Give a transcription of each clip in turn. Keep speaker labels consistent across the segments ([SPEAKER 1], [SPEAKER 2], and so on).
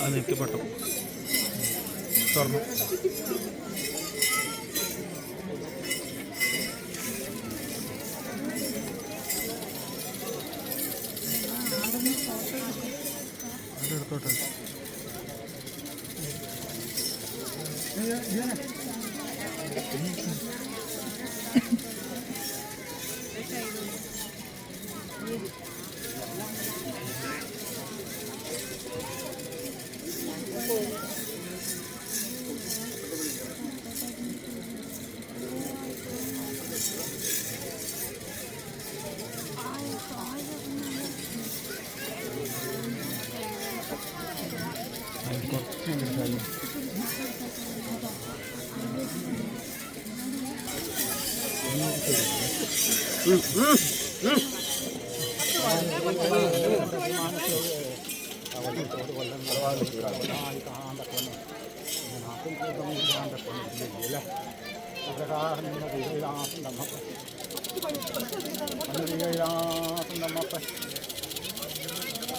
[SPEAKER 1] അത് നെറ്റിപ്പട്ടം തുറന്നു. അതിൽ കുറച്ച് എടുത്താലും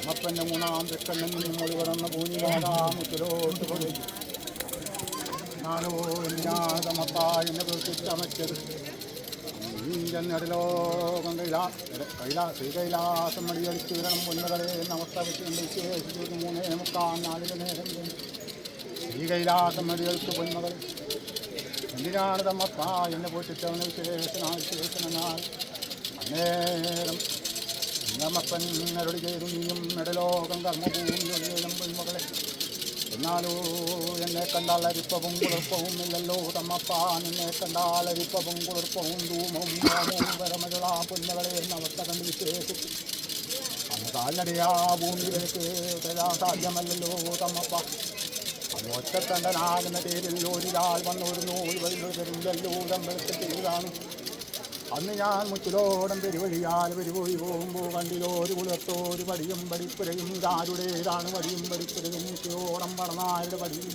[SPEAKER 2] അപ്പന്റെ മൂന്നാം തെക്കണ്ണെന്നും നിന്നും മൊഴി കടന്ന ഭൂമിവാദാമുത്തിലോട്ട് പോയി ഞാനോ എന്തിനാതമപ്പ എന്നെ കുറിച്ചമച്ചത് ചെന്നിടലോകം കൈലാ കൈലാ ശ്രീ കൈലാസം മടിയടിച്ചു വിരണം പൊന്നുകളെ നമസ്കരിച്ചു മൂന്നേ മുക്കാൽ നാലിന് നേരം. ശ്രീ കൈലാസം മടിയടിച്ചു പൊന്മകൾ എന്തിനാണ് തമ്മപ്പ എന്നെ പോറ്റിട്ടവന് വിശേഷനാൾ വിശേഷനാൽ അന്നേരം നമ്മപ്പൻ അരുളി ചെയ്തു നീയും ഇടലോകം കർമ്മഭൂമിയൊഴിയും പൊന്മകളെ. എന്നാലോ എന്നെ കണ്ടാൽ അരിപ്പവും കുളിർപ്പവും ഇല്ലല്ലോ. തമ്മപ്പാ നിന്നെ കണ്ടാൽ അരിപ്പവും കുളിർപ്പവും ധൂമവും വരമകളാ പൊന്നകളെ എന്ന അവസ്ഥ കണ്ട് വിശേഷിച്ചു അന്ന് കാൽനടയാ ഭൂമിയിലേക്ക് സാധ്യമല്ലല്ലോ തമ്മപ്പ. അന്ന് ഒറ്റക്കണ്ടനാകുന്ന പേരിൽ ഒരിയാൾ വന്നൊരു നൂൽ വഴിയൊരുതരില്ലല്ലോ തമ്പലത്തിൽ ചെയ്താണ് അന്ന് ഞാൻ മുച്ചിലോടം പെരുവഴിയാൽ പെരുപോയി പോകുമ്പോൾ കണ്ടിലോരു കുലത്തോരു പടിയും പടിപ്പുരയും ഇതാരുടേതാണ് വടിയും പടിപ്പുരയും മുച്ചിലോടം പടനാരുടെ പടിയും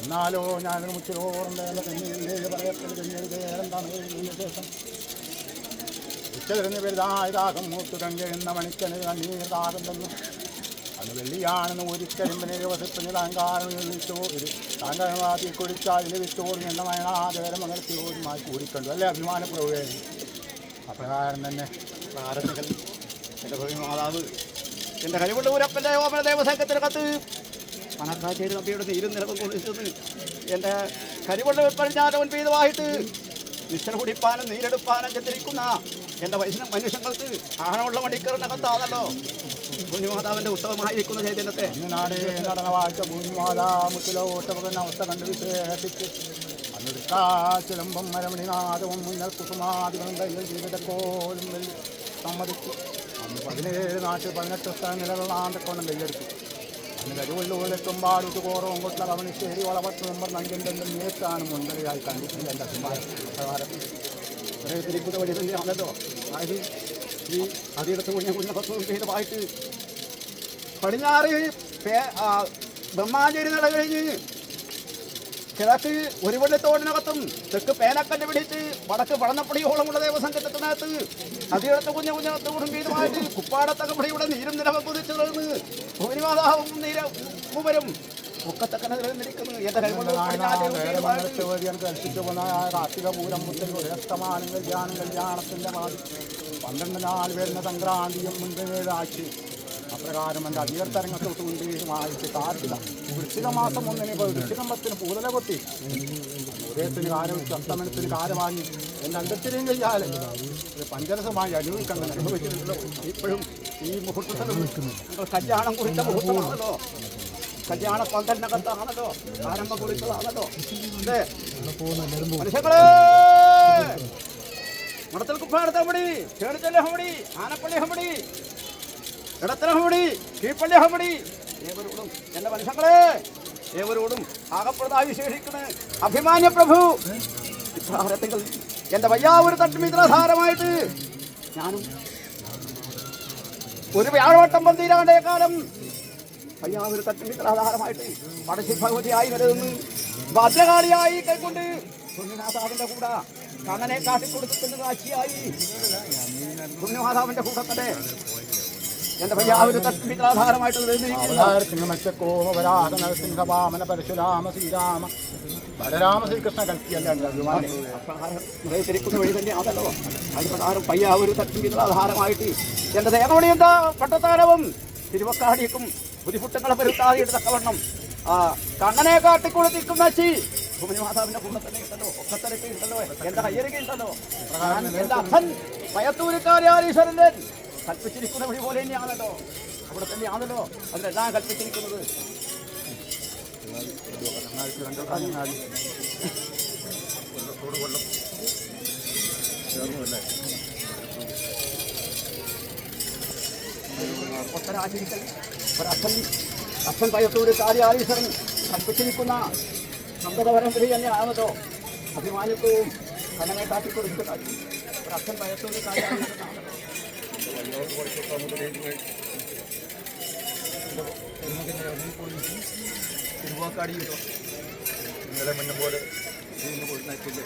[SPEAKER 2] എന്നാലോ ഞാൻ മുച്ചിലോടം വേല കഞ്ഞില്ലേ പറയത്തിൽ വേറെന്താണ് ഇതിന് ശേഷം ഉച്ചതിരിഞ്ഞ് പെരുതായതാകം മൂത്തു കങ്കെഴുന്ന മണിക്കന് കണ്ണീർ താകം തന്നു. അന്ന് വെള്ളിയാണെന്ന് ഒരിക്കലും വസിപ്പിന് താൻ താങ്കാതി വിളിച്ചോ ഒരു താൻ കാരണമാക്കി കുടിച്ചാൽ വിറ്റോടി എന്ന മയണാദേരം അങ്ങനെ തീരുമായി കൂടിക്കണ്ടു. അല്ലേ അഭിമാനപ്രഭുവേ അപ്രകാരം തന്നെ
[SPEAKER 3] ഭാരതകൾ എന്റെ മാതാവ് എന്റെ കരിവള്ളൂരപ്പന്റെ ഓമന ദേവസംഘത്തിന് കത്ത്. മണക്കാശ്ശേരി നമ്പിയുടെ നീരും നിലവും കൊള്ളിച്ചത് എന്റെ കരിവള്ളൂർ പടിഞ്ഞാറ്റവൻ പെയ്തുമായിട്ട് നിശ്ചല കുടിപ്പാനും നീരെടുപ്പാനും ചെന്നിരിക്കുന്ന എന്റെ വയസ്സിന് മനുഷ്യങ്ങൾക്ക് ആണമുള്ള മടിക്കറിനകത്താണല്ലോ ഭൂമിമാതാവിന്റെ ഉത്സവമായിരിക്കുന്ന ചൈതന്യത്തെ
[SPEAKER 2] നാടേ നടന്ന വാഴ്ച ഭൂമിമാതാ അവസ്ഥ കണ്ട് വിശേഷിച്ച്. മരമണിനാഥവും മുന്നൽ കുസുമാദികളും കയ്യിൽ ജീവിതക്കോലും സമ്മതിച്ചു. അന്ന് പതിനേഴ് നാട്ടിൽ പതിനെട്ട് സ്ഥലങ്ങളിലുള്ള ആന്തക്കോണം കയ്യെടുത്തു അന്ന് കരുവല്ലൂരിലെത്തും പാടുത്തു കോറവും കൊട്ട കവണിശ്ശേരി വളപത്ത് നമ്പർ നഞ്ചിന്റെ നേക്കാണ് മുൻകളിലായി കണ്ടിട്ടുണ്ട് എന്റെ അഭിമാനം.
[SPEAKER 3] പടിഞ്ഞാറ് ബ്രഹ്മാചേരി നട കഴിഞ്ഞ് കിഴക്ക് ഒരു വെള്ളത്തോടിനകത്തും തെക്ക് പേനക്കല്ല് പിടിച്ച് വടക്ക് പടന്നപ്പടിയോളമുള്ള ദേവസംഘത്തിനകത്ത് അതിയിടത്ത് കുഞ്ഞു കുഞ്ഞകത്ത് കുടുംബീതമായിട്ട് കുപ്പാടത്തകപ്പടിയുടെ നീരും നിലവ കുതിച്ചു തുടർന്ന് ഭൂരിമാതാവും നീര മൂവരും ഒക്കത്തക്കനെ നിൽക്കുന്നു എന്റെ കൈകൊണ്ട് പടിഞ്ഞാറ്
[SPEAKER 2] കൽപ്പിച്ചു പൂരം മുതൽ ഉയർത്തമാനം കല്യാണം കല്യാണത്തിന്റെ മാതി പന്ത്രണ്ട് നാൾ വരുന്ന സംക്രാന്തിയും മുൻപേഴാഴ്ച അപ്രകാരം എന്റെ അധികത്തരങ്ങത്തോട്ട് കൊണ്ടുമായിട്ട് കാർഷിക വൃശ്ചിക മാസം ഒന്നിന് വൃശ്ചികമ്പത്തിന് പൂതല കൊത്തി ഉദയത്തിന് കാരം അസ്തമനത്തിന് കാരം വാങ്ങി എന്റെ അണ്ടത്തിനെയും കയ്യാലെ പഞ്ചരസമായി അനുഭവിക്കണം അനുഭവിച്ചിട്ടുണ്ടല്ലോ
[SPEAKER 3] ഇപ്പോഴും ഈ മുഹൂർത്തത്തിൽ കല്യാണം കുറിച്ച മുഹൂർത്തമാണല്ലോ. കല്യാണ പന്തലിനകത്താണല്ലോ ആരംഭ കുറിച്ചതാണല്ലോ അല്ലേ? മനുഷ്യങ്ങളെ മടത്തൽ കുപ്പാടത്തെ ഹമടി ചേണിച്ചല്ല ഹമടി ആനപ്പള്ളി ഹമടി ഇടത്തല ഹമടി കീഴ്പള്ളി ഹമടി. ഏവരോടും എന്റെ മനുഷ്യങ്ങളെ ഏവരോടും ആകപ്പെടുന്നതായി വിശേഷിക്കണ് അഭിമാന്യ പ്രഭു! ഇപ്രകാരത്തിൽ എന്റെ വയ്യാവൂര് തട്ടുമിത്രാധാരമായിട്ട് ഞാനും ഒരു വ്യാഴവട്ടം പന്തീരാണ്ടേ കാലം അയ്യാവൊരു തട്ടുമിത്രാധാരമായിട്ട് പടശി ഭഗവതിയായി നിലനിന്ന് ഭദ്രകാളിയായി കൈക്കൊണ്ട് കുഞ്ഞുനാഥാവിന്റെ കൂടെ കണ്ണനെ കാട്ടിക്കൊടുത്തിട്ടുണ്ട് സാക്ഷിയായി പുണ്യമാതാവിന്റെ കൂടെ തന്നെ എന്റെ പയ്യാവൂര് തട്ടിമിത്രാധാരമായിട്ട് നിലനിന്നിരിക്കുന്ന.
[SPEAKER 2] സിംഹമച്ചക്കോമരാധ നരസിംഹ വാമന പരശുരാമ ശ്രീരാമ ബലരാമ ശ്രീകൃഷ്ണ കൽക്കിയല്ല
[SPEAKER 3] വഴി തന്നെ അതല്ലോ തന്നെയാണല്ലോ. അതിപ്രകാരം പയ്യാവൂര് തട്ടിമിത്രാധാരമായിട്ട് എന്റെ ദേവമണി എന്താ പട്ടത്താരവും തിരുവക്കാടിക്കും ബുദ്ധിമുട്ടുകളെ വരുത്താതെ തക്കവണ്ണം ആ കണ്ണനെ കാട്ടിക്കൊടുത്തിക്കും നശി ഭൂമി മാതാവിന്റെ കൂടെ തന്നെ ഉണ്ടല്ലോ ഒക്കത്തരക്ക് ഉണ്ടല്ലോ എന്റെ ഹയ്യരക ഉണ്ടല്ലോ. എന്റെ അച്ഛൻ പയത്തൂരിക്കാര്യാരീശ്വരന്റെ കൽപ്പിച്ചിരിക്കുന്ന വഴി പോലെ തന്നെയാണല്ലോ. അവിടെ തന്നെയാണല്ലോ അതിലെല്ലാം കൽപ്പിച്ചിരിക്കുന്നത്. ഒത്തരാചരിക്കൽ ഒരച്ഛൻ അച്ഛൻ പയത്തൂര് കാര്യാരീശ്വരൻ കൽപ്പിച്ചിരിക്കുന്ന സന്തത പരമ്പര തന്നെയാണല്ലോ അഭിമാനത്വവും കനമെ കാട്ടിക്കൊടുക്കുന്ന ഒരച്ഛൻ പയത്തൂര് കാര്യാരീശ്വരനാണല്ലോ
[SPEAKER 4] തിരുവാക്കാടിയിലോ ഇന്നലെ മുന്നും പോലെ ഇന്ന് കൊടുത്തില്ലേ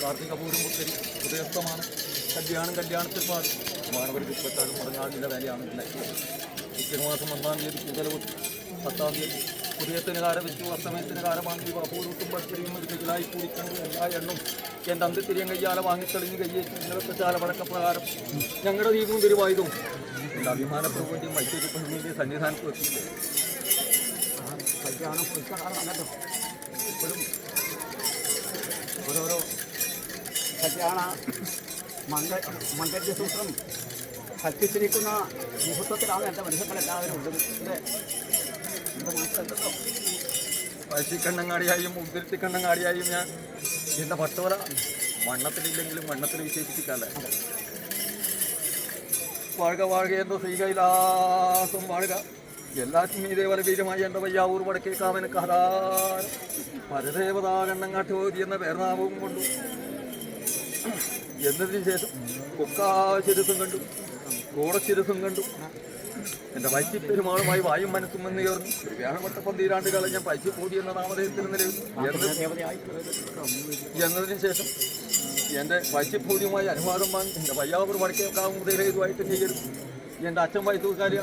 [SPEAKER 4] കാർത്തിക പൂരം പുത്തരി ഉദയസ്തമാണ് കല്യാണം കല്യാണത്തിൽ പാടും മാനവർക്ക് ഇപ്പത്താലും മടങ്ങാടിന്റെ വേലയാണ് ചിങ്ങമാസം ഒന്നാം തീയതി കൂടുതൽ പത്താം തീയതി ഉദയത്തിന് കാര വെച്ചു അസ്തമയത്തിന് കാര വാങ്ങി പൂരൂട്ടും പത്തിരിയും ഒരു കയ്യിലായി കൂടിക്കണം എല്ലാ എണ്ണും എന്റെ അന്ത്യത്തിരിയും കയ്യാല വാങ്ങിത്തെളിഞ്ഞ് കയ്യേറ്റി. ഇന്നലത്തെ ചാല വഴക്കപ്രകാരം ഞങ്ങളുടെ ദീപവും തിരുവായുധവും എന്റെ അഭിമാനപ്രഭുവിന്റെയും മൈസൂരി പ്രഭുവിന്റെയും സന്നിധാനത്ത് എത്തിയില്ലേ?
[SPEAKER 3] കല്യാണം പുരുഷകാലമാണല്ലോ ഇപ്പോഴും ഓരോരോ കല്യാണ മംഗ സൂത്രം കൽപ്പിച്ചിരിക്കുന്ന മുഹൂർത്തത്തിലാണ് എന്റെ മനുഷ്യങ്ങളെല്ലാവരും ഉള്ളത്. ഇത് കണ്ണങ്ങാടിയായും
[SPEAKER 4] പഴശ്ശിക്കണ്ണങ്ങാടിയായും ഉതിർത്തിക്കണ്ണങ്ങാടിയായും ഞാൻ എന്റെ പട്ടോല വണ്ണത്തിലില്ലെങ്കിലും വണ്ണത്തിൽ വിശേഷിപ്പിക്കാല്ലേ? വാഴുക വാഴുക എന്തോ ശ്രീകൈലാസം വാഴുക. എല്ലാറ്റിനും ഇതേപോലെ വീരമായി എന്റെ വയ്യാവൂർ വടക്കേ കാവന കഥാരം പരദേവതാ കണ്ണങ്ങാട്ട് എന്ന പേർനാമവും കൊണ്ടു. എന്നതിന് ശേഷം കൊക്കാശിരസം കണ്ടു. കോടശിരസും കണ്ടു. എന്റെ വൈദ്യപ്പെരുമാളുമായി വായും മനസ്സും എന്ന് ചേർന്നു. വ്യാഴപ്പെട്ട വ്യാഴവട്ട പന്തിരാണ്ട് കാലം ഞാൻ പൈസ പോതി എന്ന നാമധേയത്തിൽ നിലവിൽ എന്ന് എന്നതിന് ശേഷം എന്റെ വൈദ്യഭൂതിയുമായി അനുവാദം വാങ്ങി എന്റെ വയ്യാവൂർ വടക്കേക്കാവും മുതലേതുമായിട്ട് ചെയ്യരുത്. എന്റെ അച്ഛൻ വൈത്തൂർക്കാരി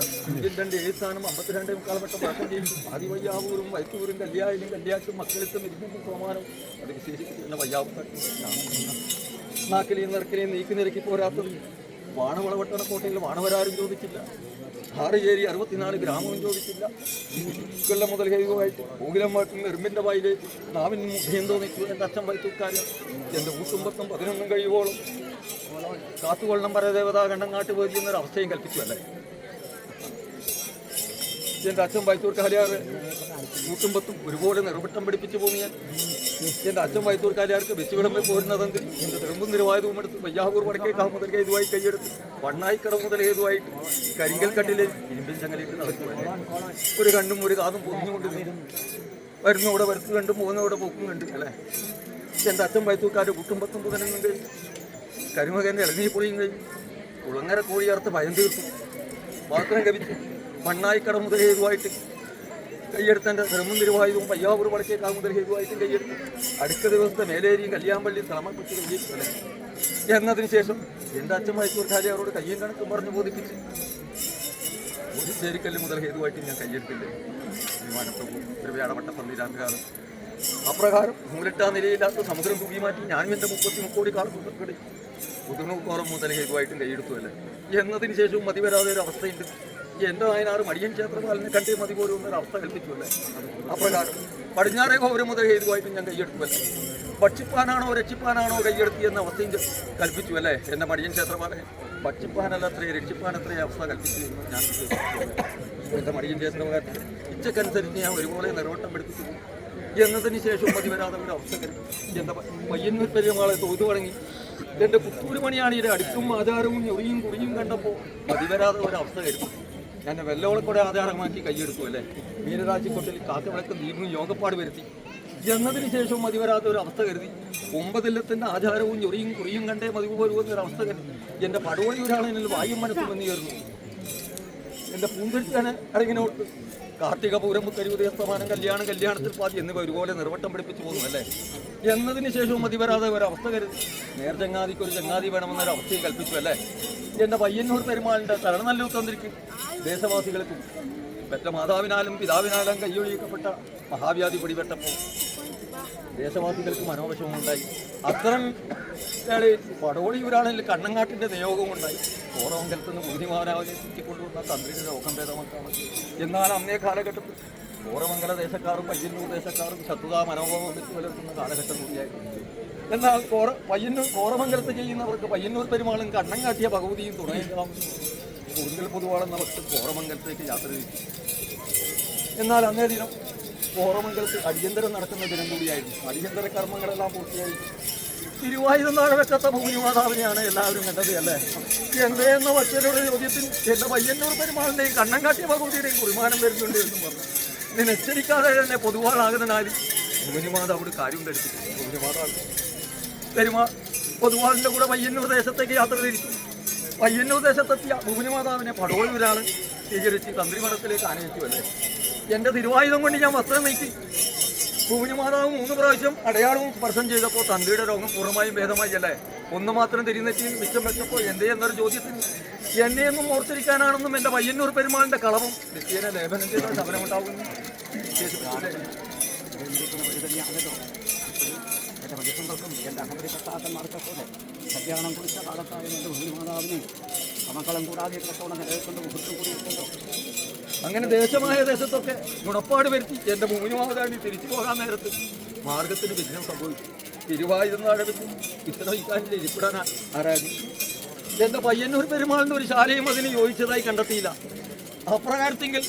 [SPEAKER 4] രണ്ട് ഏഴ് സ്ഥാനം അമ്പത്തിരണ്ടേ കാലഘട്ടം മാറ്റം ചെയ്യും ആദ്യ വയ്യാവൂരും വൈത്തൂരും കല്യാണിലും കല്യാട്ടും മക്കളിത്തും ഇരുന്നും സമാനം അത് വിശേഷിപ്പിച്ച് വയ്യാവൂർ നാക്കിലെയും നിറക്കിലെയും നീക്കി നിരക്കി പോരാത്തത് വാണവളവട്ടണ കോട്ടയിൽ വാണവരാരും ചോദിച്ചില്ല. ആറുചേരി അറുപത്തിനാല് ഗ്രാമവും ചോദിച്ചില്ല. കൊല്ലം മുതൽ ഹൈവായിട്ട് പൂകിലം വാട്ടിൽ എറുമ്പിന്റെ വായിലേക്ക് നാവിൻ മുഖ്യം തോന്നിച്ചു എന്റെ അച്ഛൻ വൈത്തൂക്കാരൻ. എന്റെ ഊട്ടുമ്പത്തും പതിനൊന്നും കഴിയുവോളം കാത്തുകൊള്ളണം പരദേവത കണ്ടങ്ങാട്ട് പോയി എന്നൊരവസ്ഥയും കൽപ്പിച്ചു അല്ലേ? എന്റെ അച്ഛൻ വൈത്തൂർ കാലിയാറ് കൂട്ടുമ്പത്തും ഒരുപോലെ നിറവിട്ടം പിടിപ്പിച്ചു ഞാൻ എന്റെ അച്ഛൻ വൈത്തൂർ കാലിയാർക്ക് വെച്ച് പോരുന്നതെങ്കിൽ എന്റെ എടുത്ത് വയ്യാവൂർ വടക്കേ കാ മുതൽ ഇതുമായി കൈയെടുത്ത് വണ്ണായിക്കട മുതൽ ഏതുവായിട്ട് കരിങ്കൽ കട്ടിലെ ഇരുമ്പിൻ ചങ്ങലേക്ക് നടക്കുവാൻ ഒരു കണ്ണും ഒരു കാതും പൊതിഞ്ഞുകൊണ്ട്. വരുന്നവിടെ വരത്ത് കണ്ടും പോകുന്നവിടെ പോക്കും കണ്ടു അല്ലേ? എന്റെ അച്ഛൻ വൈത്തൂർക്കാർ കുട്ടുമ്പത്തും പുതനുണ്ട് കരിമകന്റെ ഇളനീ പൊളിയും കഴിഞ്ഞു കുളങ്ങര കോഴിയർത്ത് ഭയം തീർത്തു. പാത്രം കവിച്ചു മണ്ണായിക്കട മുതൽ ഹേതുവായിട്ട് കൈയെടുത്തന്റെ ധർമ്മം തിരുവായുധവും പയ്യാവൂർ വടക്കേ കാമുതൽ ഹേതുവായിട്ടും കയ്യെടുത്ത്. അടുത്ത ദിവസത്തെ മേലേരിയും കല്യാമ്പള്ളിയും തളമപ്പെട്ട് കയ്യേറ്റല്ലേ എന്നതിന് ശേഷം എന്റെ അച്ഛൻ മൈസൂർ അവരോട് കയ്യും കണക്കും പറഞ്ഞ് ബോധിപ്പിച്ച് ഒരു ചേരിക്കല്ല് മുതൽ ഹേതുവായിട്ട് ഞാൻ കയ്യെടുത്തില്ല. വിമാനപ്രഭു ഒരു വ്യാഴവട്ട പന്തിരാണ്ടുകാലം അപ്രകാരം മൂലിട്ടാ നിലയില്ലാത്ത സമുദ്രം തൂക്കി മാറ്റി ഞാനും എന്റെ മുപ്പത്തി മുക്കോടി കാലത്തുക്കടി പുതുനൂക്കോറം മുതൽ ഹേതുവായിട്ടും കൈയെടുത്തു അല്ലേ എന്നതിന് ശേഷവും മതി വരാതെ ഒരു അവസ്ഥയുണ്ട്. എന്റെ നായനാറ് മടിയൻ ക്ഷേത്രപാലിനെ കണ്ടേ മതി പോലും അവസ്ഥ കൽപ്പിച്ചുവല്ലേ? അപ്രകാരം. പടിഞ്ഞാറേ ഗോപുരം മുതൽ ഹേതുവായിട്ടും ഞാൻ കൈയ്യെടുക്കുമല്ലേ പക്ഷിപ്പാനാണോ രക്ഷിപ്പാനാണോ കൈയെടുത്തി എന്ന അവസ്ഥയും കൽപ്പിച്ചു അല്ലേ എന്റെ മടിയൻ ക്ഷേത്രപാലകൻ ഭക്ഷിപ്പാനല്ല അത്രയും രക്ഷിപ്പാൻ അത്രയും അവസ്ഥ കൽപ്പിച്ചു എന്ന് ഞാൻ എന്റെ മടിയൻ ക്ഷേത്രപാലൻ ഇച്ചക്കനുസരിച്ച് ഞാൻ ഒരുപോലെ നിറവട്ടം പഠിപ്പിച്ചു എന്നതിന് ശേഷം മതി വരാതെ ഒരു അവസ്ഥ എന്റെ പയ്യന്നൂർ പെരുമാളെ തോതു തുടങ്ങി എന്റെ കുത്തൂര് മണിയാണിയുടെ അടുക്കും ആചാരവും ഞൊറിയും കുറിയും കണ്ടപ്പോൾ മതി വരാതെ ഒരു അവസ്ഥ കരുതി ഞാൻ വെല്ലോളക്കൂടെ ആധാരമാക്കി കൈയെടുക്കും അല്ലേ? വീരരാജിക്കൊട്ടിൽ കാക്കവിളക്ക് ദീപവും യോഗപ്പാട് വരുത്തി. എന്നതിന് ശേഷം മതി വരാത്ത ഒരു അവസ്ഥ കരുതി. ഒമ്പതില്ലത്തിന്റെ ആചാരവും ഞൊറിയും കുറിയും കണ്ടേ മതി പോരുമെന്ന അവസ്ഥ കരുതി. എന്റെ പടവോളി ഒരാളെന്നിൽ വായും മനസ്സും വന്നു ചേർന്നു എന്റെ പൂന്തിരിച്ചാൻ അടങ്ങിനോട്ട് കാർത്തിക പൂരം പുത്തരി ഉദയസ്തമാനം കല്യാണം കല്യാണത്തിൽ പാതി എന്നിവ ഒരുപോലെ നിർവട്ടം പിടിപ്പിച്ചു പോകുന്നു അല്ലേ? എന്നതിന് ശേഷവും മതി വരാതെ ഒരവസ്ഥ കരുതി. നേർ ചങ്ങാതിക്ക് ഒരു ചങ്ങാതി വേണമെന്നൊരു അവസ്ഥയെ കൽപ്പിച്ചു അല്ലേ? എന്റെ പയ്യന്നൂർ പെരുമാളിന്റെ തരണനല്ലു തന്നിരിക്കും ദേശവാസികൾക്കും പെറ്റ മാതാവിനാലും പിതാവിനാലും കയ്യൊഴിയിക്കപ്പെട്ട മഹാവ്യാധി പിടിപെട്ടപ്പോൾ ദേശവാസികൾക്ക് മനോവിഷമമുണ്ടായി അത്തരം പടോളി ഒരാളിൽ നിയോഗവും ഉണ്ടായി ഓറമംഗലത്ത് നിന്ന് ബുദ്ധിമാനാവിനെ ചുറ്റിക്കൊണ്ടുവന്ന തന്ത്രിയുടെ രോഗം ഭേദമാക്കാണ്. എന്നാൽ അന്നേ കാലഘട്ടത്തിൽ ഓറമംഗല ദേശക്കാരും പയ്യന്നൂർ ദേശക്കാരും ശത്രുതാ മനോഭാവം വെച്ച് പുലർത്തുന്ന കാലഘട്ടം കൂടിയായിരുന്നു. എന്നാൽ കോറ പയ്യന്നൂർ കോറമംഗലത്ത് ചെയ്യുന്നവർക്ക് പയ്യന്നൂർ പെരുമാളും കണ്ണം കാട്ടിയ ഭഗവതിയും തുണയുണ്ടാവുന്നു കൂടുതൽ പൊതുവാളെന്ന പക്ഷം കോറമംഗലത്തേക്ക് യാത്ര ചെയ്തു എന്നാൽ അന്നേ ദിനം കോറമംഗലത്ത് അടിയന്തരം നടക്കുന്ന ദിനം കൂടിയായിരുന്നു. അടിയന്തര കർമ്മങ്ങളെല്ലാം പൂർത്തിയായി. വെക്കാത്ത ഭൂമിമാതാവിനെയാണ് എല്ലാവരും കണ്ടത് അല്ലേ? എന്തേ എന്ന വച്ചരുടെ ചോദ്യത്തിൽ എന്റെ പയ്യന്നൂർ പെരുമാളിന്റെയും കണ്ണങ്കാട്ടിയ ഭഗവതിയുടെയും കുറിമാനം വരുന്നുണ്ട് എന്നും പറഞ്ഞു. ഇതിന് എച്ചരിക്കാതെ തന്നെ പൊതുവാളാകുന്നതിനാലും ഭൂമിമാതാവോട് കാര്യം ധരിപ്പിച്ചു ഭൂമിമാതാവ് പെരുമാ പൊതുവാളിന്റെ കൂടെ പയ്യന്നൂർ ദേശത്തേക്ക് യാത്ര തിരിച്ചു. പയ്യന്നൂർ ദേശത്തെത്തിയ ഭൂമിമാതാവിനെ പടോളി ഒരാൾ സ്വീകരിച്ച് തന്ത്രിമഠത്തിലേക്ക് ആനയിച്ചു അല്ലേ? എന്റെ തിരുവായുധം കൊണ്ട് ഞാൻ വസ്ത്രം നീക്കി ഭൂമിമാതാവ് മൂന്ന് പ്രാവശ്യം അടയാളവും സ്പർശം ചെയ്തപ്പോൾ തന്ത്രിയുടെ രോഗം പൂർണമായും ഭേദമായി അല്ലേ? ഒന്ന് മാത്രം തിരിഞ്ഞെത്തി മിച്ചം വെച്ചപ്പോൾ എന്റെ എന്നൊരു ചോദ്യത്തിന് എന്നെയൊന്നും ഓർത്തിരിക്കാനാണെന്നും എന്റെ പയ്യന്നൂർ പെരുമാളിന്റെ കളവും നിത്യേനെ ലേപനം ചെയ്ത ശബരമുണ്ടാകുന്നു.
[SPEAKER 3] എന്റെ ഭർത്താക്കന്മാർക്കൊക്കെ കല്യാണം കുറിച്ച കാലത്തായ എന്റെ ഭൂമിമാതാവിനെ സമക്കളം കൂടാതെ കത്തോളം നിലനിൽക്കുന്ന മുഹൂർത്തം കൂടിയിട്ടുണ്ടോ
[SPEAKER 4] അങ്ങനെ ദേശമായ ദേശത്തൊക്കെ ഗുണപ്പാട് വരുത്തി എന്റെ ഭൂമിമാതാവിനെ തിരിച്ചു പോകാൻ നേരത്ത് മാർഗത്തിന് വിഘ്നം സംഭവിച്ചു. വെച്ച് ഇത്ര ഇക്കാനിൽ ഇരിപ്പിടാൻ ആരായിരുന്നു എന്റെ പയ്യന്നൂർ പെരുമാളിന്റെ ഒരു ശാലയും അതിന് യോജിച്ചതായി കണ്ടെത്തിയില്ല. അപ്രകാരത്തെങ്കിൽ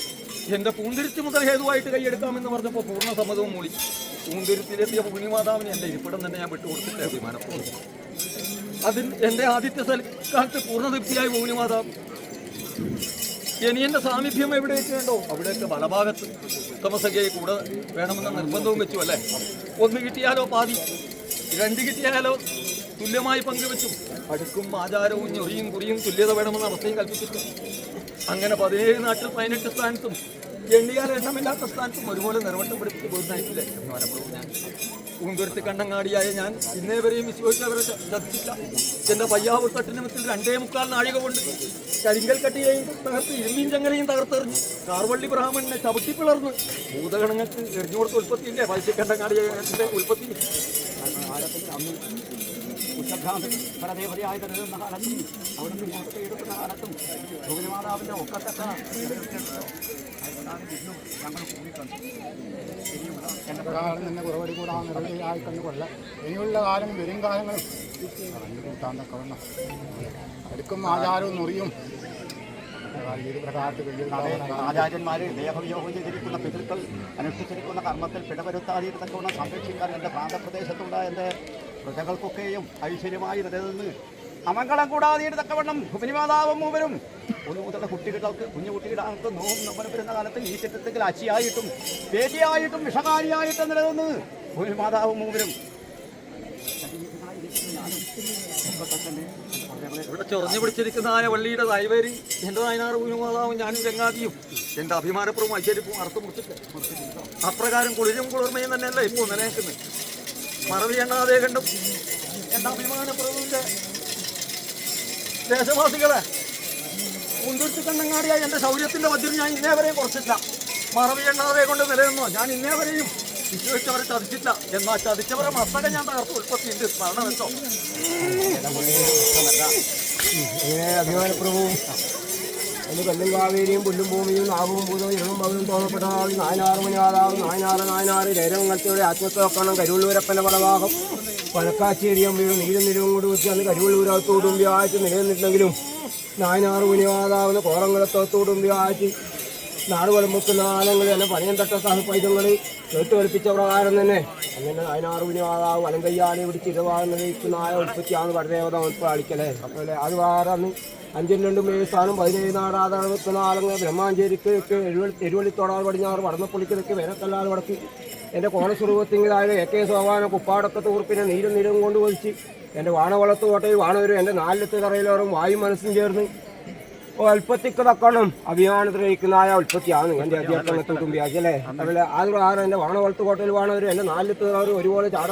[SPEAKER 4] എന്റെ പൂന്തിരിച്ച് മുതൽ ഹേതുവായിട്ട് കൈയെടുക്കാമെന്ന് പറഞ്ഞപ്പോൾ പൂർണ സമ്മതവും മൂളി. പൂന്തിരുത്തിലെത്തിയ ഭൂമിമാതാവിന് എന്റെ ഇരിപ്പിടം തന്നെ ഞാൻ വിട്ടുകൊടുത്തിട്ട് അഭിമാനത്തോടെ. അതിൽ എന്റെ ആദ്യത്തെ സൽക്കാലത്ത് പൂർണ തൃപ്തിയായി ഭൂമിമാതാവ് ഇനി എന്റെ സാമീപ്യം എവിടെയൊക്കെ ഉണ്ടോ അവിടെയൊക്കെ വലഭാഗത്ത് ഉത്തമസഖ്യയെ കൂടെ വേണമെന്ന നിർബന്ധവും വെച്ചു അല്ലേ? ഒന്ന് കിട്ടിയാലോ പാതി രണ്ട് കിട്ടിയാലോ തുല്യമായി പങ്കുവെച്ചു. അടുക്കും ആചാരവും ഞൊറിയും കുറിയും തുല്യത വേണമെന്ന അവസ്ഥയും കൽപ്പിച്ചിട്ടു. അങ്ങനെ പതിനേഴ് നാട്ടിൽ പതിനെട്ട് സ്ഥാനത്തും എണ്ണിയാൽ എണ്ണമില്ലാത്ത സ്ഥാനത്തും ഒരുപോലെ നിർവട്ടപ്പെടുത്തി പോയിരുന്നായിട്ടില്ലേ ബഹുമാനപ്രഭു ഞാൻ പൂന്തുരുത്ത് കണ്ണങ്ങാടിയായ ഞാൻ ഇന്നേ വരെയും വിശ്വസിച്ചവരെ ചതിച്ചില്ല എന്റെ പയ്യാവൂർ തട്ടിനിമത്തിൽ രണ്ടേ മുക്കാൽ നാഴിക കൊണ്ട് കരിങ്കൽ കട്ടിയെയും തകർത്ത് ഇരുമ്പീൻ ചങ്ങലയും തകർത്തെറിഞ്ഞു കാർവള്ളി ബ്രാഹ്മണനെ ചവിട്ടി പിളർന്ന് ഭൂതഗണങ്ങൾക്ക് എറിഞ്ഞു കൊടുത്ത ഉൽപ്പത്തിയില്ലേ പൈസക്കണ്ടങ്ങാടിയുടെ ഉൽപ്പത്തി.
[SPEAKER 2] പ്രകാരം കുറവടി കൂടാൻ നിറവിലായി കണ്ടുകൊള്ള ഇനിയുള്ള കാലം വരും കാലങ്ങളും. കൂട്ടാൻ തക്കവണ്ണം അടുക്കും ആചാരവും മുറിയും
[SPEAKER 3] ആചാര്യന്മാര് ദേഹവിയോഗം ചെയ്തിരിക്കുന്ന പിതൃക്കൾ അനുഷ്ഠിച്ചിരിക്കുന്ന കർമ്മത്തിൽ പിടവരുത്താതിരുത്തക്കവണ്ണം സംരക്ഷിക്കാൻ എന്റെ പ്രാന്തപ്രദേശത്തുള്ള എന്റെ പ്രജകൾക്കൊക്കെയും ഐശ്വര്യമായി നിലനിന്ന് അമംഗളം കൂടാതെ തക്കവണ്ണം ഭുവനിമാതാവും മൂവരും. ഒന്ന് മുതലുള്ള കുട്ടികൾക്ക് കുഞ്ഞു കുട്ടികൾക്ക് നോവും നമ്മൾ വരുന്ന കാലത്ത് ഈ ചിത്രത്തിൽ അച്ചിയായിട്ടും പേറ്റിയായിട്ടും വിഷകാരിയായിട്ടും നിലനിന്ന് ഭൂമിമാതാവും മൂവരും.
[SPEAKER 4] ഇവിടെ ചൊറഞ്ഞു പിടിച്ചിരിക്കുന്ന ആയ വള്ളിയുടെ ദൈവരി എന്റെ നായനാറ് ഭൂമിമാതാവും ഞാനും ചങ്ങാതിയും എന്റെ അഭിമാനപ്പുറവും ഐശ്വര്യപ്പും അറുത്ത് മുറിച്ചിട്ട് അപ്രകാരം കുളിരും കുളിർമയും തന്നെയല്ല ഇപ്പോൾ നിലനിൽക്കുന്നത്? മറവി എണ്ണാതെ കണ്ടും. എന്റെ അഭിമാനപ്രഭുവിന്റെ ദേശവാസികളെ മുന്തിരിച്ച് കണ്ണങ്ങാടിയായി എന്റെ ശൗര്യത്തിന്റെ മധ്യം ഞാൻ ഇന്നേ വരെയും കുറച്ചില്ല മറവി എണ്ണാതെ കൊണ്ട് നിലനിന്നോ. ഞാൻ ഇന്നേ വരെയും വിശ്വസിച്ചവരെ ചതിച്ചില്ല എന്നാൽ ചതിച്ചവരെ മസ്തക ഞാൻ തകർത്ത് ഉൽപ്പത്തിയുണ്ട് സ്മരണ വെച്ചോ?
[SPEAKER 5] അഭിമാനപ്രഭു ഒന്ന് കല്ലും കാവേരിയും പുല്ലും ഭൂമിയും നാവും ഭൂതവും പകലും തോന്നപ്പെട്ടാൽ നായനാറ് മണിയാതാവും നായനാറ് നായനാറ് രേരമംഗലത്തോടെ ആത്മത്തോക്കണം കരുവള്ളൂരപ്പന്റെ പടവാഹം. പഴക്കാച്ചേരിയം വീടും നീരും നിരവും കൂടി വെച്ച് അന്ന് കരുവള്ളൂരത്തോടും വ്യാഴ്ച നിലനിന്നിട്ടുണ്ടെങ്കിലും നായനാറ് മുനിവാതാവുന്ന കോറങ്ങളത്തോടും വ്യാഴ്ച നാട് വിളമ്പുക്കുന്ന ആലങ്ങളിൽ തന്നെ പണിയം തട്ട സാഹിപ്പൈതങ്ങൾ കേട്ട് കളിപ്പിച്ച പ്രകാരം തന്നെ. അങ്ങനെ നായനാറ് മുനിവാതാവ് വലങ്കയ്യാലെ പിടിച്ച് ഇടവാകുന്ന നിൽക്കുന്ന ആയ ഉൽപ്പത്തിയാണ് പരദേവത ഉൽപ്പാടിക്കലേ അപ്പോൾ അത് വേറെ അഞ്ചും രണ്ടും ഏഴ് സ്ഥാനം പതിനേഴ് നാടാതാണ് വെക്കുന്ന ആലങ്ങൾ ബ്രഹ്മാഞ്ചേരിക്ക് എഴുവള്ളി എരുവള്ളിത്തോടാറ് പടിഞ്ഞാറ് വടന്നപ്പള്ളിക്ക് വിരക്കല്ലാറ് വടക്ക്. എന്റെ കോണസ്വരൂപത്തിങ്കിലായാലും എ കെ സോവാന കുപ്പാടൊക്കെ തൂർപ്പിനെ നീരും നീരും കൊണ്ട് വലിച്ച് എന്റെ വാണവളത്ത് കോട്ടയിൽ വാണവരും എന്റെ നാലിലത്തെ കറയിലോറും വായും മനസ്സും ചേർന്ന് ഉൽപ്പത്തിക്ക് കാണും അഭിമാനത്തിലിരിക്കുന്നതായ ഉൽപ്പത്തിയാണ് എന്റെ അധ്യാപനത്തിൽ തുമ്പിയാക്കി അല്ലേ? അതുപോലെ ആറ് പ്രകാരം എന്റെ വാണവളത്ത് കോട്ടയിൽ വാണവരും എന്റെ നാലിലത്തുകാരും ഒരുപോലെ ചാട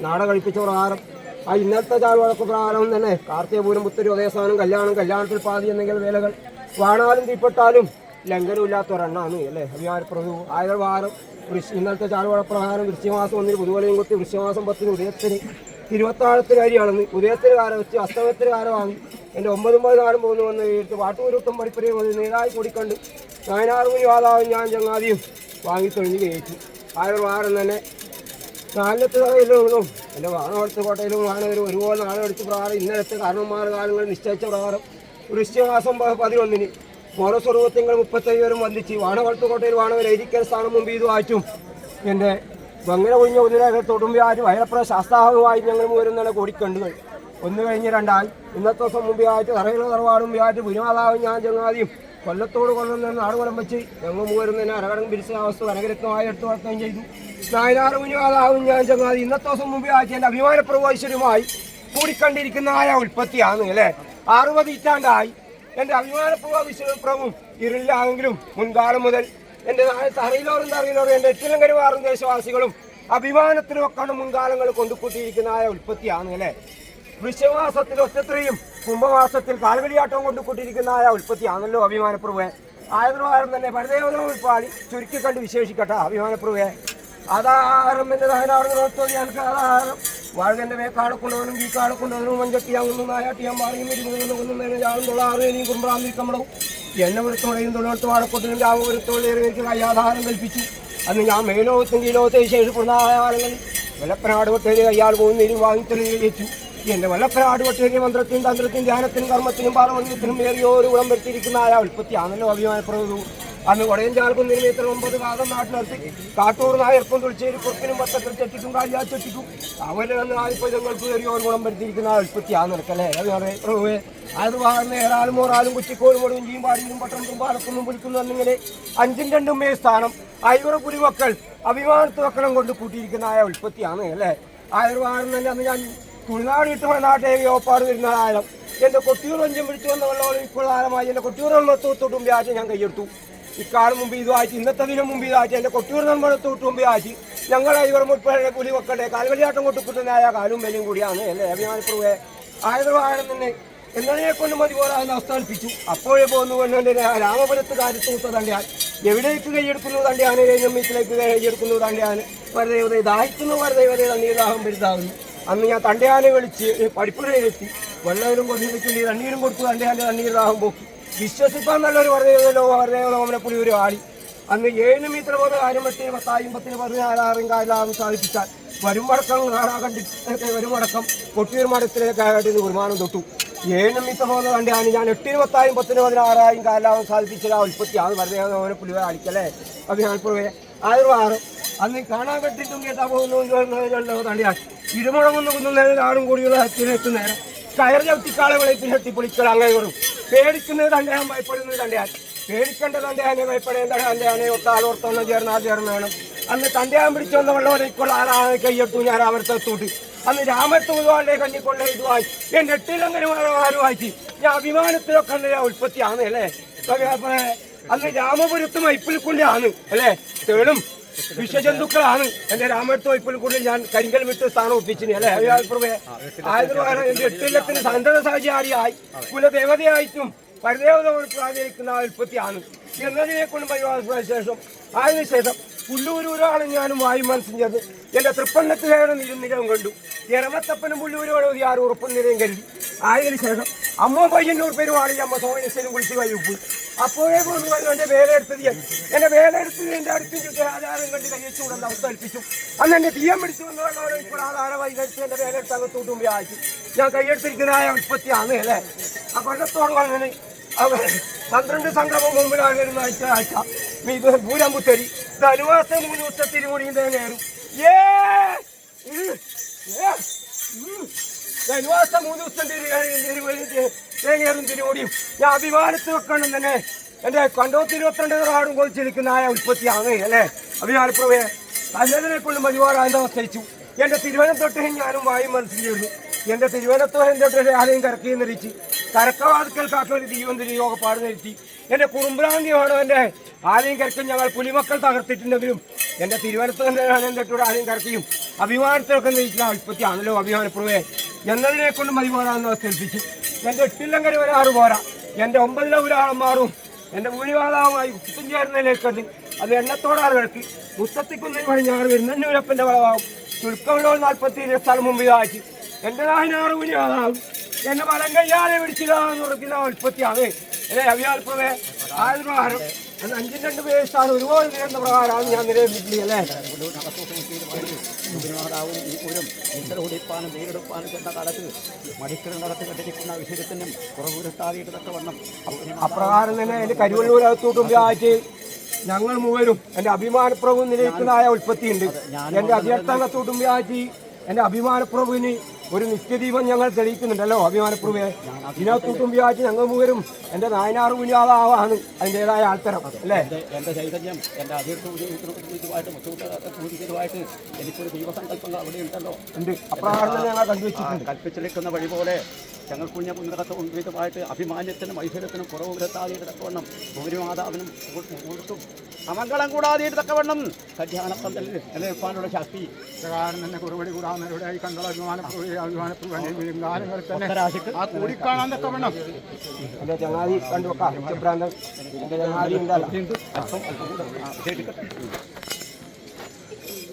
[SPEAKER 5] നാട കഴിപ്പിച്ച പ്രകാരം ആ ഇന്നത്തെ ചാടുവഴക്ക് പ്രകാരം തന്നെ കാർത്തികപൂരം പുത്തരി ഉദയസ്ഥാനം കല്യാണം കല്യാണത്തിൽ പാതി എന്തെങ്കിലും വേലകൾ. വാണാലും തീപ്പെട്ടാലും ലംഘനമില്ലാത്ത ഒരെണ്ണമാണ് അല്ലേ? അഭിമാനപ്രഭു ആയുർവാരം വാരം ഇന്നത്തെ ചാടുവഴ പ്രകാരം വൃശ്യമാസം ഒന്നിന് പുതുവലയും കുത്തി വൃശ്യമാസം പത്തിന് ഉദയത്തിന് തിരുവത്താഴത്തിന് കാര്യമാണെന്ന് ഉദയത്തിന് കാലം വെച്ച് അസ്തമയത്തിന് കാരം വാങ്ങി. എന്റെ ഒമ്പതൊമ്പത് കാലം പോകുന്നു വന്ന് എടുത്ത് പാട്ടുപുരുട്ടും പഠിപ്പരയും മതി നേരായി കൂടിക്കണ്ട്. നായനാറ് മണി വാതാവും ഞാൻ ചങ്ങാതിയും വാങ്ങി തൊഴിഞ്ഞ് ആയൊരു വാരം തന്നെ നാലിലത്തെ കഥയിലും എന്റെ വാണവടുത്ത കോട്ടയിലും വാണവരും ഒരുപോലെ നാളെടുത്ത് പ്രകാരം ഇന്നലത്തെ കാരണന്മാർ കാലങ്ങൾ നിശ്ചയിച്ച പ്രകാരം വൃശ്ചികമാസം പ- പതിനൊന്നിന് മോറസ്വരൂപത്തിങ്ങൾ മുപ്പത്തയ്യ വരും വന്ദിച്ച് വാണവളത്ത് കോട്ടയിൽ വാണവരെ ഇരിക്കൽ സ്ഥാനം മുമ്പ് ഇത് വായിച്ചും എന്റെ അങ്ങനെ ഒഴിഞ്ഞ തൊടുമ്പോ ആരും വയറപ്ര ശാസ്താവുമായി ഞങ്ങൾ മൂരുന്നാണ് കൂടിക്കണ്ടുകൾ ഒന്ന് കഴിഞ്ഞ് രണ്ടായി. ഇന്നത്തെ ദിവസം മുമ്പ് ആയിട്ട് തറയിലെ തറവാടും ആയിട്ട് ഗുരുമാതാവും ഞാൻ ചങ്ങാതിയും കൊല്ലത്തോട് കൊല്ലം നിന്ന് നാട് കൊല്ലം വെച്ച് ഞങ്ങൾ മൂവരുന്നതിന് അരകടം പിരിച്ച അവസ്ഥ വനകരത്വമായി എടുത്തു വളർത്തുകയും ചെയ്തു. നായനാറ് കുഞ്ഞുമാതാവും ഞാൻ ചങ്ങാതി ഇന്നത്തെ ദിവസം മുമ്പ് ആഴ്ച എന്റെ അഭിമാനപ്രഭു ഐശ്വര്യമായി കൂടിക്കണ്ടിരിക്കുന്ന ആയ ഉൽപ്പത്തിയാണ് അല്ലേ? അറുപത് ഇറ്റാണ്ടായി. എന്റെ അഭിമാനപ്രഭു വിശ്വപ്രഭുവും ഇരുളിലാണെങ്കിലും മുൻകാലം മുതൽ എന്റെ തറയിലോറും തറയിലോറും എന്റെ എട്ടിലും കരുവാറും ദേശവാസികളും അഭിമാനത്തിലും ഒക്കെയാണ് മുൻകാലങ്ങൾ കൊണ്ടുകൂട്ടിയിരിക്കുന്നതായ ഉൽപ്പത്തിയാണ് അല്ലേ? വൃശ്യമാസത്തിൽ ഒറ്റത്രയും കുംഭമാസത്തിൽ കാൽവലിയാട്ടവും കൊണ്ടുകൂട്ടിയിരിക്കുന്നതായ ഉൽപ്പത്തിയാണല്ലോ അഭിമാനപ്രഭുവെ ആയതുവാരം തന്നെ പരദേവത ഉൾപ്പാടി ചുരുക്കി കണ്ട് വിശേഷിക്കട്ടെ അഭിമാനപ്രഭുവെ ആധാരം എന്റെ നോക്കി എനിക്ക് ആധാരം വാഴകന്റെ മേക്കാളെ കൊണ്ടവനും ഈ കാളെ കൊണ്ടവനും മഞ്ചട്ടിയാ ഒന്നും നായാട്ടിയാൻ മാറിയും ഇരുന്നു ഒന്നും ഞാനും തൊള്ളാറ് ഇനിയും കുമ്പ്രാന്തിരിക്കമ്മടവും എന്നെ വൃത്തോടെയും തൊഴിലെടുത്ത് വാഴക്കൂട്ടിലും രാമ വൃത്തോളേറെ എനിക്ക് കയ്യാധാരം കൽപ്പിച്ചു. അന്ന് ഞാൻ മേലോകത്തും കീലോകത്തെ ശേഷിപ്പെടുന്ന കാലങ്ങളിൽ വെള്ളപ്പനാട് കൊട്ടേരി കയ്യാൾ പോകുന്നതിനും വാങ്ങിത്തെളിയിച്ചു എന്റെ വല്ലപ്പനാട് കൊട്ടേരി മന്ത്രത്തിനും തന്ത്രത്തിനും ധ്യാനത്തിനും കർമ്മത്തിനും പാരമന്യത്തിനും ഏറിയോ ഒരു ഗുണം വരുത്തിയിരിക്കുന്ന ആയ ഉൽപ്പത്തിയാണല്ലോ അഭിമാനപ്രഭു അന്ന് കൊടയഞ്ചാൽക്കുന്നിന് നിലനിത്ര ഒമ്പത് കാതം നിർത്തി. കാട്ടൂർ നായർക്കും തുളിച്ചേരി കുറുപ്പിനും പത്തത്തിൽ ചെട്ടിക്കും കാലിയാ ചെട്ടിക്കും അവരെ വന്ന് ആൽപ്പതങ്ങൾക്ക് കയറി ഒരു ഗുണം വരുത്തിയിരിക്കുന്ന ആ നിനക്കല്ലേ? അതെ പ്രഭുവേ അത് വാർന്ന് ഏറാലും മോറാലും കുച്ചിക്കോലും കൊടുഞ്ചിയും പാടിയും പട്ടണത്തും പാലക്കുന്നും പുലിക്കുന്നു എന്നിങ്ങനെ അഞ്ചും രണ്ടും മേ സ്ഥാനം. അയ്യൂറ പുലിമക്കൾ അഭിമാനത്ത് മക്കളും കൊണ്ട് കൂട്ടിയിരിക്കുന്ന ആയ ഉൽപ്പത്തിയാണ് അല്ലേ? ആയുർവാദം തന്നെ അന്ന് ഞാൻ തുണിനാട് ഇട്ട് നാട്ടേ ഓപ്പാട് വരുന്ന ആഴം എന്റെ കൊട്ടിയൂർ അഞ്ചും പിടിച്ചു വന്ന ഇപ്പോൾ ആഴമായി എന്റെ കൊട്ടിയൂർ വെള്ളത്തോട്ടും വ്യാജം ഞാൻ കൈയെടുത്തു. ഇക്കാലം മുമ്പ് ഇതുമായിട്ട് ഇന്നത്തെ ദിനം മുമ്പ് ഇതായിട്ട് എന്റെ കൊട്ടിയൂർ നമ്മുടെ തൊട്ട് മുമ്പ് ആയിട്ട് ഞങ്ങളെ ഇവർ മുപ്പഴേ പുലി വെക്കട്ടെ കാൽവലിയാട്ടം കൊട്ടിക്കിട്ടുന്നതായ കാലും വിലയും കൂടിയാണ്. അല്ലേ? അഭിമാനപ്പെടുവേ ആയുർവാദം തന്നെ എന്നതിനെ കൊണ്ട് മതി പോരാന്ന് അവസ്ഥാനിപ്പിച്ചു അപ്പോഴേ പോകുന്നു എന്നെ രാമപുരത്ത് കാര്യത്തൂത്ത തണ്ടിയാൻ. എവിടേക്ക് കൈയെടുക്കുന്നു തണ്ടിയാണ് രംഗമ്മീത്തിലേക്ക് കൈയെടുക്കുന്നു തണ്ടിയാണ് വെറുതെ ദാഹിക്കുന്നു വെറുതെ തണ്ണീരാഹം പെരുതാവുന്നു അന്ന് ഞാൻ തണ്ടയാനെ വിളിച്ച് പഠിപ്പുരയിലെത്തി. വെള്ളവരും കൊണ്ടിരിക്കില്ല തണ്ണീരും കൊടുത്തു തണ്ടയാന്റെ തണ്ണീരാഹം പോക്കി. വിശ്വസിപ്പാൻ നല്ലൊരു വെറുതെ വെറുതെ ഓമന പുള്ളി ഒരു ആളി അന്ന് ഏഴ് മീറ്റർ പോലെ ആരംഭത്തിന് പത്തായും പത്തിന് പതിനാലാറും കാലാവും സാധിപ്പിച്ചാൽ വരുമടക്കം കാണാ കണ്ടിട്ട് വരുമടക്കം കൊട്ടിയൂർ മഠത്തിലേക്കായിട്ട് നിർമ്മാണം തൊട്ടു ഏഴ് മീറ്റർ പോലെ കണ്ടാണ് ഞാൻ എട്ടിന് പത്തായും പത്തിന് പതിനാറായും കാലാവും സാധിപ്പിച്ചത് ആ ഉൽപ്പത്തി ഉൽപ്പത്തിയാണ് വെറുതെ ഓമന പുലി അടിക്കല്ലേ ആയിരം ആറ് അന്ന് കാണാൻ കെട്ടിട്ടും കേട്ടാ പോകുന്നു തണ്ടിയാ ഇരുമുഴങ്ങുന്ന കുന്നുന്നേരം ആടും കൂടിയുള്ള അച്ഛനെത്തുന്നേരം നേരം കയർ ചവിട്ടിക്കാളെ വെളുപ്പിൽ ഹെട്ടി പൊളിക്കൽ അങ്ങനെ വരും. പേടിക്കുന്നത് തണ്ടെയാൻ ഭയപ്പെടുന്നത് തണ്ടെയാൻ പേടിക്കേണ്ട തണ്ടെയാനെ ഭയപ്പെടേണ്ട ആനെ ഒത്താളോർത്തൊന്ന് ചേർന്നാൽ ചേർന്ന് വേണം. അന്ന് തണ്ടെയാൻ പിടിച്ചൊന്ന വെള്ളം ഒരേക്കുള്ള കയ്യെടുത്തു ഞാൻ അവിടുത്തെ എത്തൂട്ട് അന്ന് രാമത്ത് കണ്ണിക്കൊള്ള ഇതുമായി. എന്റെ എട്ടിലങ്ങനെ ആരുമായിട്ട് ഞാൻ അഭിമാനത്തിലൊക്കെ ഞാൻ ഉൽപ്പത്തിയാണ് അല്ലേ? അന്ന് രാമപുരത്ത് കൊണ്ടാണ് അല്ലേ? തേളും വിഷജന്തുക്കളാണ് എന്റെ രാമടുത്ത് ഇപ്പോഴും ഞാൻ കരിങ്കൽ വിട്ട് സ്ഥാനം ഒപ്പിച്ചിന്. അല്ലേ? അഭിപ്രായ ആയതുകൊണ്ടാണ് എന്റെ എട്ടിലത്തിന് സന്തത സഹചാരിയായി കുലദേവതയായിട്ടും പരിദേവത പ്രാചരിക്കുന്ന ഉൽപ്പത്തിയാണ്. എന്നതിനെ കൊണ്ട് പരിപാടി ശേഷം അതിനുശേഷം പുല്ലൂരൂരാണ് ഞാനും വായി മനസ്സിഞ്ഞത്. എന്റെ തൃപ്പണ്ണത്തിലേറെ ഇരുന്നിരവും കണ്ടു. എറമത്തപ്പനും പുല്ലൂരോട് ആരും ഉറപ്പും നിരയും കരുതി. ആയതിനു ശേഷം അമ്മ പയ്യന്നൂർ പെരുമാറി അമ്മ സോമനശ്വരം കുളിച്ച് കഴിയുപ്പ് അപ്പോഴേ കൊണ്ട് വന്നു എന്റെ വേലയെടുത്തത് ഞാൻ. എന്റെ വേലയെടുത്തത് എന്റെ അടുത്തും ചുറ്റും ആധാരം കണ്ട് കഴിച്ചു കൊണ്ട് അവസ്ഥ അന്ന് എന്റെ തീയം പിടിച്ചു വന്നവരോട് ഇപ്പോൾ ആധാരമായി വൈകരിച്ച് എന്റെ വേലയെടുത്ത് അങ്ങോട്ടും വ്യാഴ്ച ഞാൻ കൈയെടുത്തിരിക്കുന്നതായ ഉൽപ്പത്തിയാണ് അല്ലേ? ആ കൊല്ലത്തോളം അങ്ങനെ പന്ത്രണ്ട് സംക്രമം മുമ്പിലാണ് ആഴ്ച ആഴ്ച. ഇത് പൂരമ്പുത്തരി ഇത് അനുവാസ മൂന്ന് ദിവസത്തിൽ കൂടി തേങ്ങേറും ഏ ഉം. ഏ. ഉം. ഇത് അനുവാസ മൂന്ന് ദിവസം തേങ്ങേറും തിരുമോടിയും ഞാൻ അഭിമാനത്തിൽ വെക്കണം തന്നെ എന്റെ കണ്ടോത്തി ഇരുപത്തിരണ്ട് ആടും കൊതിച്ചിരിക്കുന്ന ആയ ഉൽപ്പത്തിയാണ് അല്ലേ അഭിമാനപ്രവേ നല്ലതിനെ കൊണ്ട് മതിവാറാൻ അവസ്ഥയിച്ചു എന്റെ തിരുവനന്തപുരത്ത് ഞാനും വായും മനസ്സിൽ ചേർന്നു എന്റെ തിരുവനന്തപുരം തൊട്ട് ആരെയും കറക്കി നിറിച്ച് കരക്കവാതുക്കൽ ദീപം ദീവന്തിരി യോഗപ്പാട് പാടുന്നിരുത്തി എന്റെ കുറുമ്പ്രാന്തിയാണ് എന്റെ ആലയും കരക്കും ഞങ്ങൾ പുലിമക്കൾ തകർത്തിട്ടുണ്ടെങ്കിലും എന്റെ തിരുവനന്തപുരം എന്റെ ആലയും കരക്കിയും അഭിമാനത്തിലൊക്കെ നയിക്കുന്ന ഉൽപ്പത്തിയാണല്ലോ അഭിമാനപ്രവേ. എന്നതിനെ കൊണ്ട് മതിപോരാന്ന് അവസ്ഥയിൽപ്പിച്ചു എന്റെ എട്ടില്ലങ്കര ഒരാറ് പോരാ. എന്റെ ഒമ്പതിലെ ഒരാളും മാറും എന്റെ ഭൂരിഭാഗമായി ചേർന്നതിലേക്കത് അത് എണ്ണത്തോടാറ് കിടക്കി മുത്തത്തിക്കുന്നതിന് പടിഞ്ഞാറ് വരുന്നൂരപ്പന്റെ വളവാകും. ചുരുക്കമിടോ നാൽപ്പത്തി ഏഴ് സ്ഥലം മുമ്പ് ഇതാക്കി എന്റെ നാഹിനാറ് ഭൂരിഭാഗമാകും എന്നെ വലം കയ്യാതെ പിടിച്ചില്ലാന്ന് ഉറക്കുന്ന ഉൽപ്പത്തിയാണ് അല്ലേ അഭിയാൽപ്പവേ ആയുർവാഹാരം അന്ന് അഞ്ചും രണ്ട് പേഴ്സാണ് ഒരുപോലെ നേരുന്ന പ്രകാരമാണ് ഞാൻ നിലനിൽക്കുന്നത് അല്ലേ?
[SPEAKER 3] ഉപരിമാതാവും ഈ പൂരം ഇത്തരം ഓടിപ്പാനും നേരിടുപ്പാനും ചെന്ന കാലത്ത് മടിക്കൽ നടത്തി കണ്ടിരിക്കുന്ന വിഷയത്തിനും കുറവുരുത്താതിയിട്ട് തക്ക വണ്ണം
[SPEAKER 5] അപ്രകാരം തന്നെ എന്റെ കരുവള്ളൂരകത്തോട്ടും വ്യാഴ്ച ഞങ്ങൾ മൂവരും എന്റെ അഭിമാനപ്രഭു നിലയിക്കുന്നതായ ഉൽപ്പത്തിയുണ്ട്. എന്റെ അഭ്യർത്ഥനത്തോട്ടും വ്യാഴ്ച എന്റെ അഭിമാനപ്രഭുവിന് ഒരു നിത്യദീപം ഞങ്ങൾ തെളിയിക്കുന്നുണ്ടല്ലോ അഭിമാനപ്രഭുവെ ഇതിനകത്തൂട്ടും വ്യാഴ്ച ഞങ്ങൾ മൂവരും എന്റെ നായനാറ് കുഞ്ഞാതാവാണ് അതിന്റെതായ ആൾത്തരം അല്ലേ?
[SPEAKER 3] എന്റെ ചൈതന്യം എന്റെ അതിർത്തുമായിട്ട് മുത്തുകൂട്ടുമായിട്ട് എനിക്കൊരു ദൈവസങ്കല്പങ്ങൾ അവിടെ ഉണ്ടല്ലോ.
[SPEAKER 5] ഉണ്ട്. അപ്രകാരം ഞങ്ങൾ കണ്ടുവച്ചിട്ടുണ്ട്
[SPEAKER 3] കൽപ്പിച്ചെടുക്കുന്ന വഴി പോലെ ഞങ്ങൾ കുഞ്ഞ കുഞ്ഞിടത്ത് ഉന്നതമായിട്ട് അഭിമാന്യത്തിനും ഐശ്വര്യത്തിനും കുറവ് വരുത്താതെ തക്കവണ്ണം ഉപരിമാതാവിനും കൊടുത്തും അമംഗളം കൂടാതെ തക്കവണ്ണം കല്യാണപ്പന്തലിൽ നിലനിൽപ്പാനുള്ള ശക്തി
[SPEAKER 2] പ്രകാരം തന്നെ കുറുപടി കൂടാതെ തക്ക വേണം
[SPEAKER 5] എന്റെ ചങ്ങാതി കണ്ടു വെക്കാം. ഉച്ചഭ്രാന്തൻ എന്റെ ചങ്ങാതി ഉണ്ടല്ലോ.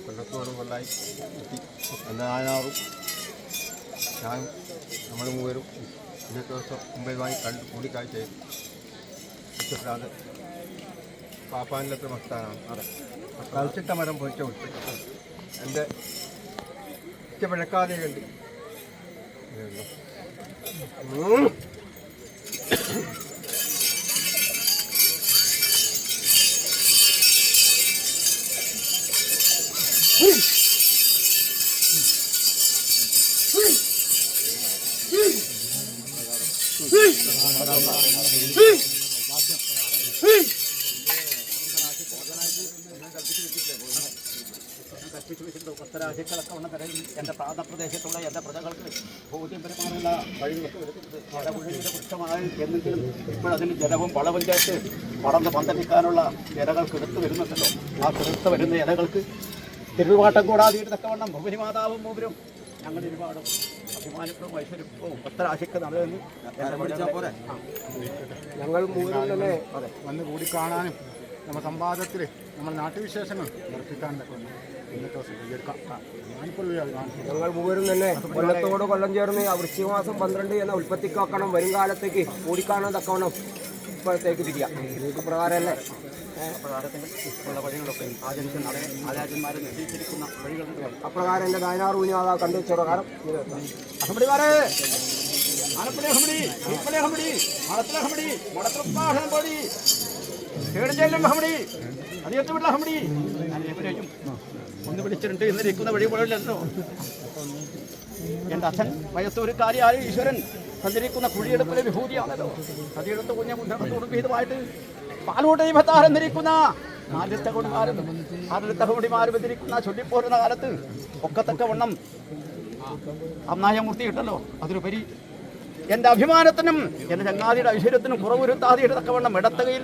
[SPEAKER 1] കൊല്ലത്തോട് കൊല്ലായി. എത്തി എന്റെ നായനാറും ഞാനും നമ്മൾ മൂവരും ഇന്നത്തെ ദിവസം വാങ്ങി കണ്ട് കൂടിക്കാഴ്ച ചെയ്തു. ഉച്ചഭ്രാന്ത് പാപ്പാനിലത്തെ മസ്താനാണ് അതെ. കളിച്ചിട്ട മരം പൊരിച്ച വിട്ട് എന്റെ ഉച്ചപ്പിഴക്കാതെ കണ്ട്.
[SPEAKER 3] ഉള്ള നിലയിൽ എന്റെ പ്രാന്തപ്രദേശത്തുള്ള എന്റെ പ്രജകൾക്ക് ബോധ്യപരമായുള്ള കഴിവുകൾക്ക് വരുത്തുന്നത് ജലപുഴയുടെ വൃക്ഷമായി എന്നെങ്കിലും ഇപ്പോഴതിന് ജലവും വളവും ചേർത്ത് വളർന്ന് പന്തലിക്കാനുള്ള ഇലകൾക്ക് എടുത്തു വരുന്നുണ്ടല്ലോ. ആ എടുത്തു വരുന്ന ഇലകൾക്ക് തിരുവാട്ടം കൂടാതെ തക്കവണ്ണം ഭൂമി മാതാവും മൂവരും ഞങ്ങൾ ഒരുപാട് അഭിമാനവും ഐശ്വര്യവും ഉത്തരാശിക്ക് നടന്ന്
[SPEAKER 5] ഞങ്ങൾ മൂവരും തന്നെ
[SPEAKER 2] വന്ന് കൂടിക്കാണാനും നമ്മുടെ സംവാദത്തിൽ നമ്മുടെ നാട്ടുവിശേഷങ്ങൾ നിർത്തിക്കാൻ വേണം ഇന്നത്തെ ദിവസം സ്വീകരിക്കാം ഞാനിപ്പോൾ അഭിമാനം
[SPEAKER 5] ഞങ്ങൾ മൂവരും തന്നെ കൊല്ലത്തോട് കൊല്ലം ചേർന്ന് ആ വൃശ്ചികമാസം പന്ത്രണ്ട് എന്ന ഉൽപ്പത്തിക്കാക്കണം വരും കാലത്തേക്ക് ഓടിക്കാണാൻ തക്കവണ്ണം ഇപ്പോഴത്തേക്ക് തിരിയാം ഇത് പ്രകാരമല്ലേ
[SPEAKER 3] പ്രകാരത്തിൽ ഉള്ള വഴികളൊക്കെ ആചരിച്ച് ആചാര്യന്മാരെ നിശ്ചയിച്ചിരിക്കുന്ന വഴികളുണ്ട്
[SPEAKER 5] അപ്രകാരം എന്റെ നായനാർ ഊഞ്ഞാതാ കണ്ടു വെച്ച പ്രകാരം
[SPEAKER 3] അഹമ്മടിമാരെ ആലപ്പുഴ അഹമ്മടി ഇപ്പളെ അഹമ്മടി മടത്തിലെ അഹമ്മടി മടത്തിലപ്പാട് അഹമ്മടി അഹമ്മടി അതിയത്ത് വിട്ടുള്ള അഹമ്മടി ഞാൻ ഒന്ന് വിളിച്ചിട്ടുണ്ട് ഇന്ന് ഇരിക്കുന്ന വഴി പോലല്ലോ എന്റെ അച്ഛൻ വയസ്സൂരുകാരിയായ ഈശ്വരൻ സഞ്ചരിക്കുന്ന കുഴിയെടുപ്പിലെ വിഭൂതിയാണല്ലോ അതിയെടുത്ത് കുഞ്ഞ കുഞ്ഞുമായിട്ട് ഭീതമായിട്ട് പാലോട്ട് ദൈവത്താരെന്നിരിക്കുന്ന ധരിക്കുന്ന ആദ്യത്തെ കൊണ്ടുമാരും ചൊല്ലിപ്പോരുന്ന കാലത്ത് ഒക്കത്തക്ക വണ്ണം കാലത്ത് മൂർത്തി കിട്ടല്ലോ അതിലുപരി എന്റെ അഭിമാനത്തിനും എന്റെ ചങ്ങാതിയുടെ ഐശ്വര്യത്തിനും കുറവുരുത്താതിയുടെ തക്കവണ്ണം ഇടത്തുകയിൽ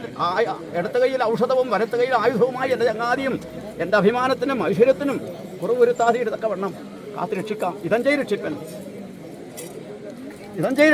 [SPEAKER 3] ഇടത്തുകയിൽ ഔഷധവും വലത്തുകയിൽ ആയുധവുമായി എന്റെ ചങ്ങാതിയും എന്റെ അഭിമാനത്തിനും ഐശ്വര്യത്തിനും കുറവുരുത്താതെ തക്കവണ്ണം കാത്തു രക്ഷിക്കാം ഇതഞ്ചേ രക്ഷിപ്പൻ. ഇതഞ്ചേ